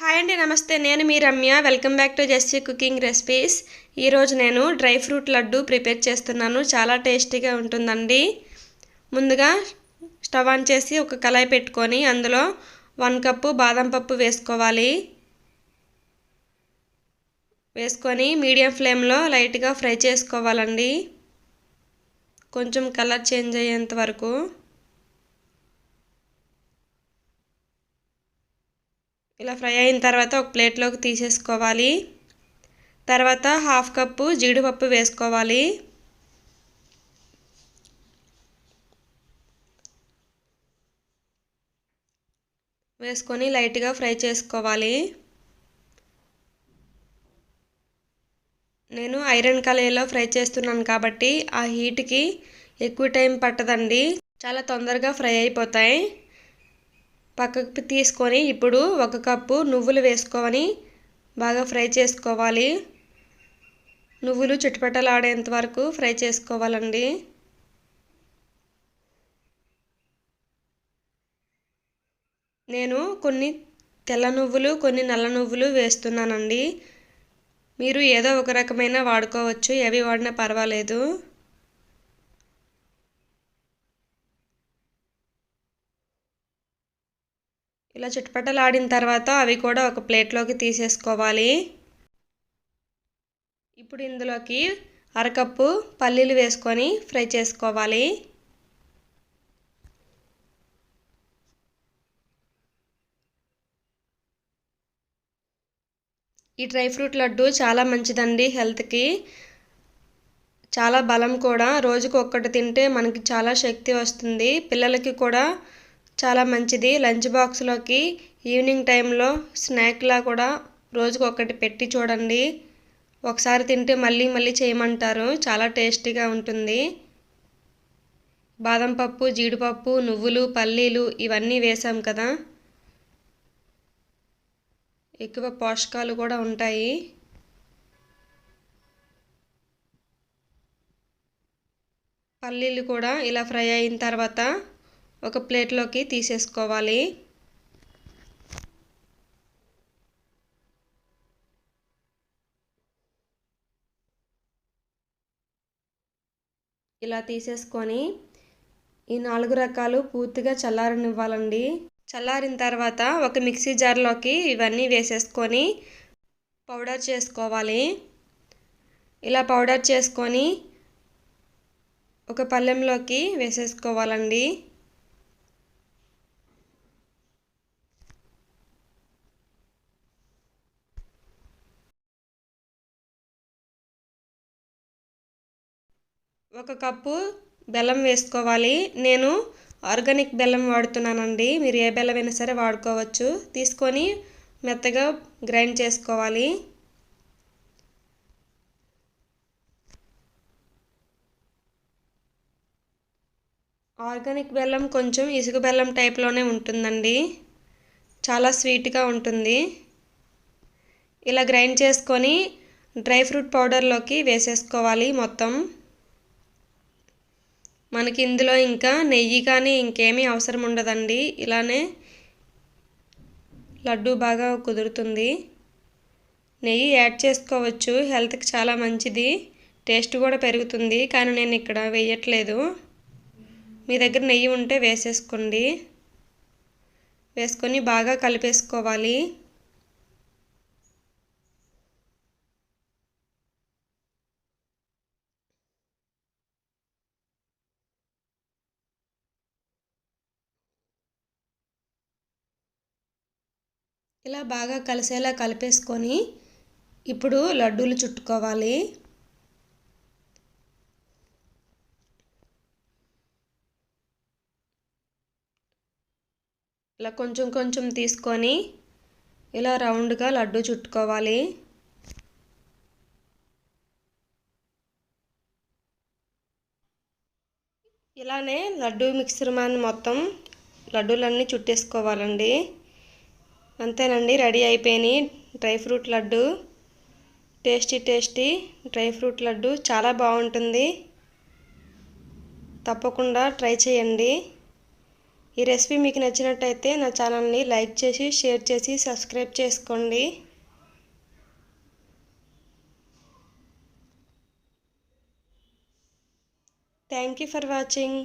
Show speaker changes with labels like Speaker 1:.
Speaker 1: Hi అండి నమస్తే. నేను మీ Ramya. Welcome back to Jessy cooking recipes. ఈరోజు నేను డ్రై ఫ్రూట్ లడ్డు ప్రిపేర్ చేస్తున్నాను. చాలా టేస్టీగా ఉంటుందండి. ముందుగా స్టవ్ ఆన్ చేసి ఒక కళాయి పెట్టుకొని అందులో వన్ కప్పు బాదం పప్పు వేసుకోవాలి. వేసుకొని మీడియం ఫ్లేమ్లో లైట్గా ఫ్రై చేసుకోవాలండి. కొంచెం కలర్ చేంజ్ అయ్యేంత వరకు. ఇలా ఫ్రై అయిన తర్వాత ఒక ప్లేట్లోకి తీసేసుకోవాలి. తర్వాత హాఫ్ కప్పు జీడిపప్పు వేసుకోవాలి. వేసుకొని లైట్గా ఫ్రై చేసుకోవాలి. నేను ఐరన్ కళాయిలో ఫ్రై చేస్తున్నాను కాబట్టి ఆ హీట్కి ఎక్కువ టైం పట్టదండి. చాలా తొందరగా ఫ్రై అయిపోతాయి. పక్కకు తీసుకొని ఇప్పుడు ఒక కప్పు నువ్వులు వేసుకొని బాగా ఫ్రై చేసుకోవాలి. నువ్వులు చుట్టుపట్టలాడేంత వరకు ఫ్రై చేసుకోవాలండి. నేను కొన్ని తెల్ల నువ్వులు కొన్ని నల్ల నువ్వులు వేస్తున్నానండి. మీరు ఏదో ఒక రకమైన వాడుకోవచ్చు. ఏవి వాడినా పర్వాలేదు. ఇలా చుట్టుపట్టలాడిన తర్వాత అవి కూడా ఒక ప్లేట్లోకి తీసేసుకోవాలి. ఇప్పుడు ఇందులోకి అరకప్పు పల్లీలు వేసుకొని ఫ్రై చేసుకోవాలి. ఈ డ్రై ఫ్రూట్ లడ్డు చాలా మంచిదండి హెల్త్కి. చాలా బలం కూడా. రోజుకు ఒక్కటి తింటే మనకి చాలా శక్తి వస్తుంది. పిల్లలకి కూడా చాలా మంచిది. లంచ్ బాక్స్లోకి ఈవినింగ్ టైంలో స్నాక్లా కూడా రోజుకు ఒకటి పెట్టి చూడండి. ఒకసారి తింటే మళ్ళీ మళ్ళీ చేయమంటారు. చాలా టేస్టీగా ఉంటుంది. బాదం పప్పు జీడిపప్పు నువ్వులు పల్లీలు ఇవన్నీ వేసాం కదా. ఎక్కువ పోషకాలు కూడా ఉంటాయి. పల్లీలు కూడా ఇలా ఫ్రై అయిన తర్వాత ఒక ప్లేట్లోకి తీసేసుకోవాలి. ఇలా తీసేసుకొని ఈ నాలుగు రకాలు పూర్తిగా చల్లారనివ్వాలండి. చల్లారిన తర్వాత ఒక మిక్సీ జార్లోకి ఇవన్నీ వేసేసుకొని పౌడర్ చేసుకోవాలి. ఇలా పౌడర్ చేసుకొని ఒక పళ్ళెంలోకి వేసేసుకోవాలండి. ఒక కప్పు బెల్లం వేసుకోవాలి. నేను ఆర్గానిక్ బెల్లం వాడుతున్నానండి. మీరు ఏ బెల్లం అయినా సరే వాడుకోవచ్చు. తీసుకొని మెత్తగా గ్రైండ్ చేసుకోవాలి. ఆర్గానిక్ బెల్లం కొంచెం ఇసుక బెల్లం టైప్లోనే ఉంటుందండి. చాలా స్వీట్గా ఉంటుంది. ఇలా గ్రైండ్ చేసుకొని డ్రై ఫ్రూట్ పౌడర్లోకి వేసేసుకోవాలి మొత్తం. మనకి ఇందులో ఇంకా నెయ్యి కానీ ఇంకేమీ అవసరం ఉండదండి ఇలానే లడ్డు బాగా కుదురుతుంది. నెయ్యి యాడ్ చేసుకోవచ్చు. హెల్త్కి చాలా మంచిది. టేస్ట్ కూడా పెరుగుతుంది. కానీ నేను ఇక్కడ వేయట్లేదు. మీ దగ్గర నెయ్యి ఉంటే వేసేసుకోండి. వేసుకొని బాగా కలిపేసుకోవాలి. ఇలా బాగా కలిసేలా కలిపేసుకొని ఇప్పుడు లడ్డూలు చుట్టుకోవాలి. ఇలా కొంచెం కొంచెం తీసుకొని ఇలా రౌండ్గా లడ్డు చుట్టుకోవాలి. ఇలానే లడ్డు మాన్ మొత్తం లడ్డూలన్నీ చుట్టేసుకోవాలండి. అంతేనండి రెడీ అయిపోయినాయి. Dry fruit laddu tasty tasty dry fruit laddu చాలా బాగుంటుంది. తప్పకుండా ట్రై చేయండి. ఈ రెసిపీ మీకు నచ్చినట్టయితే నా ఛానల్ని లైక్ చేసి షేర్ చేసి సబ్స్క్రైబ్ చేసుకోండి. Thank you for watching.